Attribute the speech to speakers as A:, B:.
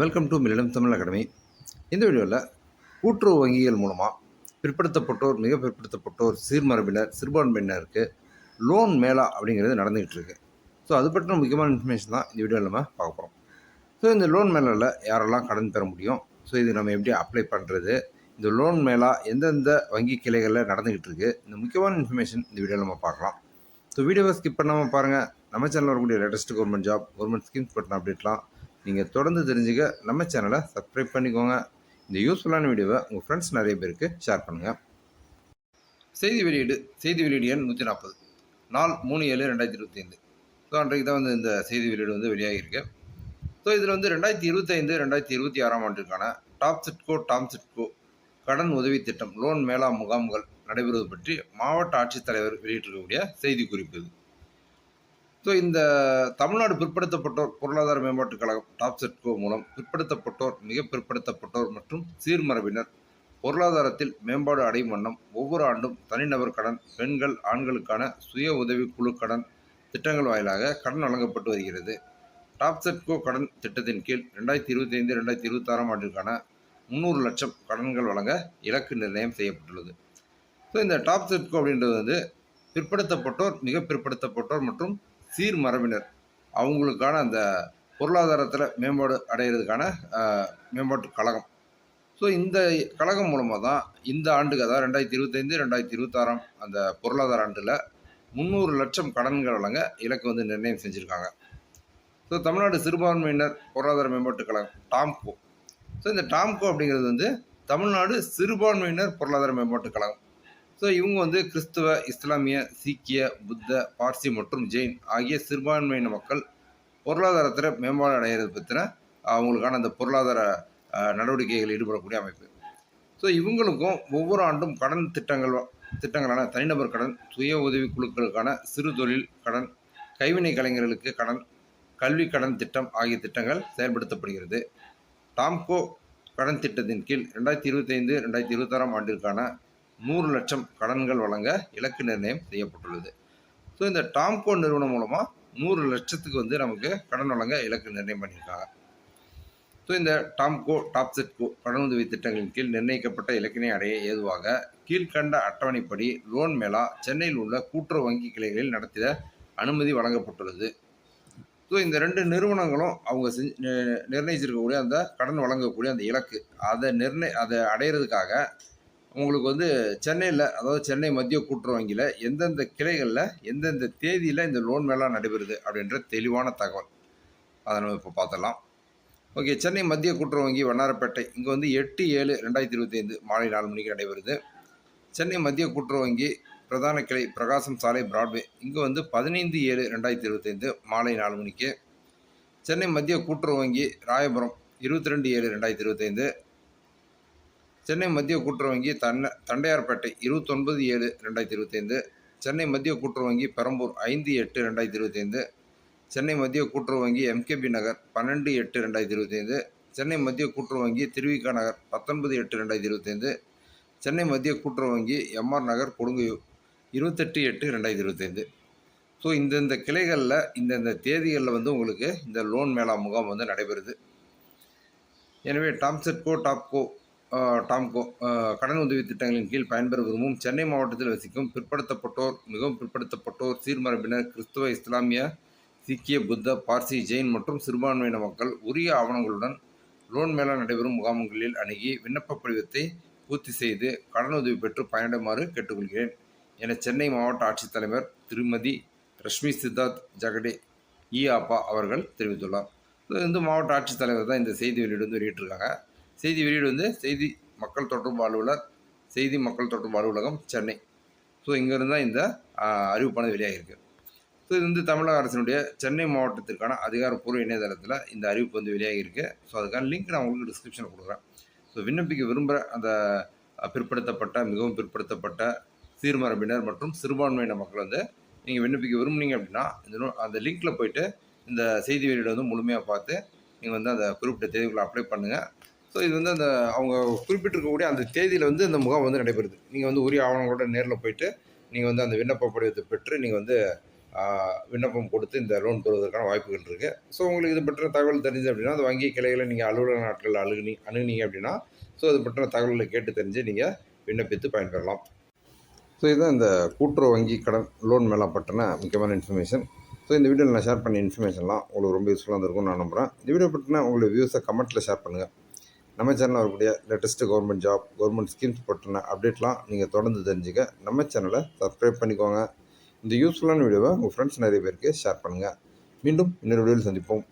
A: Welcome to மில்லிடம் Tamil academy இந்த வீடியோவில் கூட்டுறவு வங்கிகள் மூலமாக பிற்படுத்தப்பட்டோர் மிக பிற்படுத்தப்பட்டோர் சீர்மரபினர் சிறுபான்மையினருக்கு லோன் மேலா அப்படிங்கிறது நடந்துகிட்டு இருக்கு. ஸோ அது பற்றின முக்கியமான இன்ஃபர்மேஷன் தான் இந்த வீடியோவில் நம்ம பார்க்க போகிறோம் ஸோ இந்த லோன் மேலாவில் யாரெல்லாம் கடன் பெற முடியும்? ஸோ இது நம்ம எப்படி அப்ளை பண்ணுறது இந்த லோன் மேலா எந்தெந்த வங்கி கிளைகளில் நடந்துகிட்டு இருக்கு? இந்த முக்கியமான இன்ஃபர்மேஷன் இந்த வீடியோவில் நம்ம பார்க்கலாம். ஸோ வீடியோவை ஸ்கிப் பண்ணாமல் பாருங்கள் நம்ம சேனலில் வரக்கூடிய latest government job government schemes பற்றின அப்டேட்லாம் நீங்கள் தொடர்ந்து தெரிஞ்சுக்க நம்ம சேனலை சப்ஸ்கிரைப் பண்ணிக்கோங்க. இந்த யூஸ்ஃபுல்லான வீடியோவை உங்கள் ஃப்ரெண்ட்ஸ் நிறைய பேருக்கு ஷேர் பண்ணுங்கள் செய்தி வெளியீடு செய்தி வெளியீடு எண் நூற்றி நாற்பது நாள் மூணு ஏழு ரெண்டாயிரத்தி இருபத்தி ஐந்து. ஸோ அன்றைக்கு தான் வந்து இந்த செய்தி வெளியீடு வந்து வெளியாகிருக்கு ஸோ இதில் வந்து ரெண்டாயிரத்தி இருபத்தைந்து ரெண்டாயிரத்தி இருபத்தி ஆறாம் ஆண்டிற்கான டாப் சிட்கோ டாம் சிட்கோ கடன் உதவி திட்டம் லோன் மேலா முகாம்கள் நடைபெறுவது பற்றி மாவட்ட ஆட்சித்தலைவர் வெளியிட்டிருக்கக்கூடிய செய்தி குறிப்பு இது. ஸோ இந்த தமிழ்நாடு பிற்படுத்தப்பட்டோர் பொருளாதார மேம்பாட்டுக் கழகம் டாப் செட்கோ மூலம் பிற்படுத்தப்பட்டோர் மிக பிற்படுத்தப்பட்டோர் மற்றும் சீர்மரபினர் பொருளாதாரத்தில் மேம்பாடு அடையும் வண்ணம் ஒவ்வொரு ஆண்டும் தனிநபர் கடன் பெண்கள் ஆண்களுக்கான சுய உதவி குழு கடன் திட்டங்கள் வாயிலாக கடன் வழங்கப்பட்டு வருகிறது. டாப் செட்கோ கடன் திட்டத்தின் கீழ் ரெண்டாயிரத்தி இருபத்தி ஐந்து ரெண்டாயிரத்தி இருபத்தாறாம் ஆண்டிற்கான முந்நூறு லட்சம் கடன்கள் வழங்க இலக்கு நிர்ணயம் செய்யப்பட்டுள்ளது. ஸோ இந்த டாப் செட்கோ அப்படின்றது வந்து பிற்படுத்தப்பட்டோர் மிக பிற்படுத்தப்பட்டோர் மற்றும் சீர் மரபினர். அவங்களுக்கான அந்த பொருளாதாரத்தில் மேம்பாடு அடைகிறதுக்கான மேம்பாட்டு கழகம். ஸோ இந்த கழகம் மூலமாக தான் இந்த ஆண்டுக்கு அதாவது ரெண்டாயிரத்தி இருபத்தைந்து ரெண்டாயிரத்தி இருபத்தாறாம் அந்த பொருளாதார ஆண்டில் முந்நூறு லட்சம் கடன்கள் வழங்க இலக்கு வந்து நிர்ணயம் செஞ்சுருக்காங்க. ஸோ தமிழ்நாடு சிறுபான்மையினர் பொருளாதார மேம்பாட்டு கழகம் டாம்கோ. ஸோ இந்த டாம்கோ அப்படிங்கிறது வந்து தமிழ்நாடு சிறுபான்மையினர் பொருளாதார மேம்பாட்டு கழகம். ஸோ இவங்க வந்து கிறிஸ்துவ இஸ்லாமிய சீக்கிய புத்த பார்சி மற்றும் ஜெயின் ஆகிய சிறுபான்மையின மக்கள் பொருளாதாரத்தில் மேம்பாடு அடைகிறது பற்றின அவங்களுக்கான அந்த பொருளாதார நடவடிக்கைகள் ஈடுபடக்கூடிய அமைப்பு. ஸோ இவங்களுக்கும் ஒவ்வொரு ஆண்டும் கடன் திட்டங்கள் திட்டங்களான தனிநபர் கடன் சுய உதவி குழுக்களுக்கான சிறு தொழில் கடன் கைவினை கலைஞர்களுக்கு கடன் கல்வி கடன் திட்டம் ஆகிய திட்டங்கள் செயல்படுத்தப்படுகிறது. டாம்கோ கடன் திட்டத்தின் கீழ் ரெண்டாயிரத்தி இருபத்தைந்து ரெண்டாயிரத்தி இருபத்தாறாம் ஆண்டிற்கான நூறு லட்சம் கடன்கள் வழங்க இலக்கு நிர்ணயம் செய்யப்பட்டுள்ளது. ஸோ இந்த டாம்கோ நிறுவனம் மூலமாக நூறு லட்சத்துக்கு வந்து நமக்கு கடன் வழங்க இலக்கு நிர்ணயம் பண்ணியிருக்காங்க. ஸோ இந்த டாம்கோ டாப் செட்கோ கடனுதவி திட்டங்களின் கீழ் நிர்ணயிக்கப்பட்ட இலக்கினை அடைய ஏதுவாக கீழ்கண்ட அட்டவணைப்படி லோன் மேலா சென்னையில் உள்ள கூட்டுறவு வங்கி கிளைகளில் நடத்திட அனுமதி வழங்கப்பட்டுள்ளது. ஸோ இந்த ரெண்டு நிறுவனங்களும் அவங்க செஞ்சு நிர்ணயிச்சிருக்கக்கூடிய அந்த கடன் வழங்கக்கூடிய அந்த இலக்கு அதை நிர்ணய அதை அடையிறதுக்காக உங்களுக்கு வந்து சென்னையில் அதாவது சென்னை மத்திய கூட்டுறவு வங்கியில் எந்தெந்த கிளைகளில் எந்தெந்த தேதியில் இந்த லோன் மேலாக நடைபெறுது அப்படின்ற தெளிவான தகவல். அதை நம்ம இப்போ பார்த்தலாம் ஓகே சென்னை மத்திய கூட்டுறவு வங்கி வண்ணாரப்பேட்டை இங்கே வந்து எட்டு ஏழு ரெண்டாயிரத்தி இருபத்தி ஐந்து மாலை நாலு மணிக்கு நடைபெறுது. சென்னை மத்திய கூட்டுறவு வங்கி பிரதான கிளை பிரகாசம் சாலை பிராட்வே இங்கே வந்து பதினைந்து ஏழு ரெண்டாயிரத்தி இருபத்தைந்து மாலை நாலு மணிக்கு. சென்னை மத்திய கூட்டுறவு வங்கி ராயபுரம் இருபத்தி ரெண்டு ஏழு ரெண்டாயிரத்தி இருபத்தைந்து. சென்னை மத்திய கூட்டுறவு வங்கி தன்ன தண்டையார்பேட்டை இருபத்தொன்பது ஏழு ரெண்டாயிரத்தி இருபத்தைந்து சென்னை மத்திய கூட்டுறவு வங்கி பெரம்பூர் ஐந்து எட்டு ரெண்டாயிரத்தி இருபத்தைந்து சென்னை மத்திய கூட்டுறவு வங்கி எம்கேபி நகர் பன்னெண்டு எட்டு ரெண்டாயிரத்தி இருபத்தைந்து சென்னை மத்திய கூட்டுறவு வங்கி திருவிகா நகர் பத்தொன்பது எட்டு ரெண்டாயிரத்தி இருபத்தைந்து சென்னை மத்திய கூட்டுறவு வங்கி எம்ஆர் நகர் கொடுங்கையூர் இருபத்தெட்டு எட்டு ரெண்டாயிரத்தி இருபத்தைந்து. ஸோ இந்தந்த கிளைகளில் இந்தந்த தேதிகளில் வந்து உங்களுக்கு இந்த லோன் மேலா முகாம் வந்து நடைபெறுது. எனவே டாம்செட்கோ டாப்கோ டாம்கோ கடன் உதவி திட்டங்களின் கீழ் பயன்பெற விரும்பும் சென்னை மாவட்டத்தில் வசிக்கும் பிற்படுத்தப்பட்டோர் மிகவும் பிற்படுத்தப்பட்டோர் சீர்மரபினர் கிறிஸ்துவ இஸ்லாமிய சீக்கிய புத்த பார்சி ஜெயின் மற்றும் சிறுபான்மையின மக்கள் உரிய ஆவணங்களுடன் லோன் மேலா நடைபெறும் முகாம்களில் அணுகி விண்ணப்ப படிவத்தை பூர்த்தி செய்து கடனுதவி பெற்று பயனிடுமாறு கேட்டுக்கொள்கிறேன். என சென்னை மாவட்ட ஆட்சித்தலைவர் திருமதி ரஷ்மி சித்தார்த் ஜகடே இ ஆப்பா அவர்கள் தெரிவித்துள்ளார். இது வந்து மாவட்ட ஆட்சித்தலைவர் தான் இந்த செய்தி வெளியிட்டு வந்து வெளியிட்டிருக்காங்க. செய்தி வெளியீடு வந்து செய்தி மக்கள் தொடர்பு அலுவலர் செய்தி மக்கள் தொடர்பு அலுவலகம் சென்னை. ஸோ இங்கேருந்து தான் இந்த அறிவிப்பானது வெளியாகிருக்கு ஸோ இது வந்து தமிழக அரசினுடைய சென்னை மாவட்டத்திற்கான அதிகாரப்பூர்வ இணையதளத்தில் இந்த அறிவிப்பு வந்து வெளியாகிருக்கு ஸோ அதுக்கான லிங்க் நான் உங்களுக்கு டிஸ்கிரிப்ஷனில் கொடுக்குறேன். ஸோ விண்ணப்பிக்க விரும்புகிற அந்த பிற்படுத்தப்பட்ட மிகவும் பிற்படுத்தப்பட்ட சீர்மரபினர் மற்றும் சிறுபான்மையின மக்கள் வந்து நீங்கள் விண்ணப்பிக்க விரும்புனீங்க அப்படின்னா இந்த நோ- அந்த லிங்க்கில் போயிட்டு இந்த செய்தி வெளியீடு வந்து முழுமையாக பார்த்து நீங்கள் வந்து அந்த குறிப்பிட்ட தேதிகளை அப்ளை பண்ணுங்கள் ஸோ இது வந்து அந்த அவங்க குறிப்பிட்டிருக்கக்கூடிய அந்த தேதியில் வந்து இந்த முகாம் வந்து நடைபெறுது. நீங்கள் வந்து உரிய ஆவணங்களோட நேரில் போயிட்டு நீங்கள் வந்து அந்த விண்ணப்ப படிவத்தை பெற்று நீங்கள் வந்து விண்ணப்பம் கொடுத்து இந்த லோன் பெறுவதற்கான வாய்ப்புகள் இருக்குது ஸோ உங்களுக்கு இது பற்றின தகவல் தெரிஞ்சது அப்படின்னா அந்த வங்கி கிளைகளை நீங்கள் அலுவலக நாட்களில் அணுகுனி அணுகுனீங்க அப்படின்னா ஸோ இது பற்றின தகவல்களை கேட்டு தெரிஞ்சு நீங்கள் விண்ணப்பித்து பயன்பெறலாம். ஸோ இதுதான் இந்த கூட்டுறவு வங்கி கடன் லோன் மேலே பற்றின முக்கியமான இன்ஃபர்மேஷன் ஸோ இந்த வீடியோவில் நான் ஷேர் பண்ண இன்ஃபர்மேஷன்லாம் உங்களுக்கு ரொம்ப யூஸ்ஃபுல்லாக இருந்திருக்கும்னு நான் நம்புகிறேன் இந்த வீடியோ பற்றின உங்களுடைய வியூஸை கமெண்ட்டில் ஷேர் பண்ணுங்கள் நம்ம சேனலில் வரக்கூடிய latest government job government schemes போட்டிருந்த அப்டேட்லாம் நீங்கள் தொடர்ந்து தெரிஞ்சுக்க நம்ம சேனலை சப்ஸ்கிரைப் பண்ணிக்கோங்க. இந்த யூஸ்ஃபுல்லான வீடியோவை உங்கள் ஃப்ரெண்ட்ஸ் நிறைய பேருக்கு ஷேர் பண்ணுங்கள் மீண்டும் இன்னொரு வீடியோவில் சந்திப்போம்.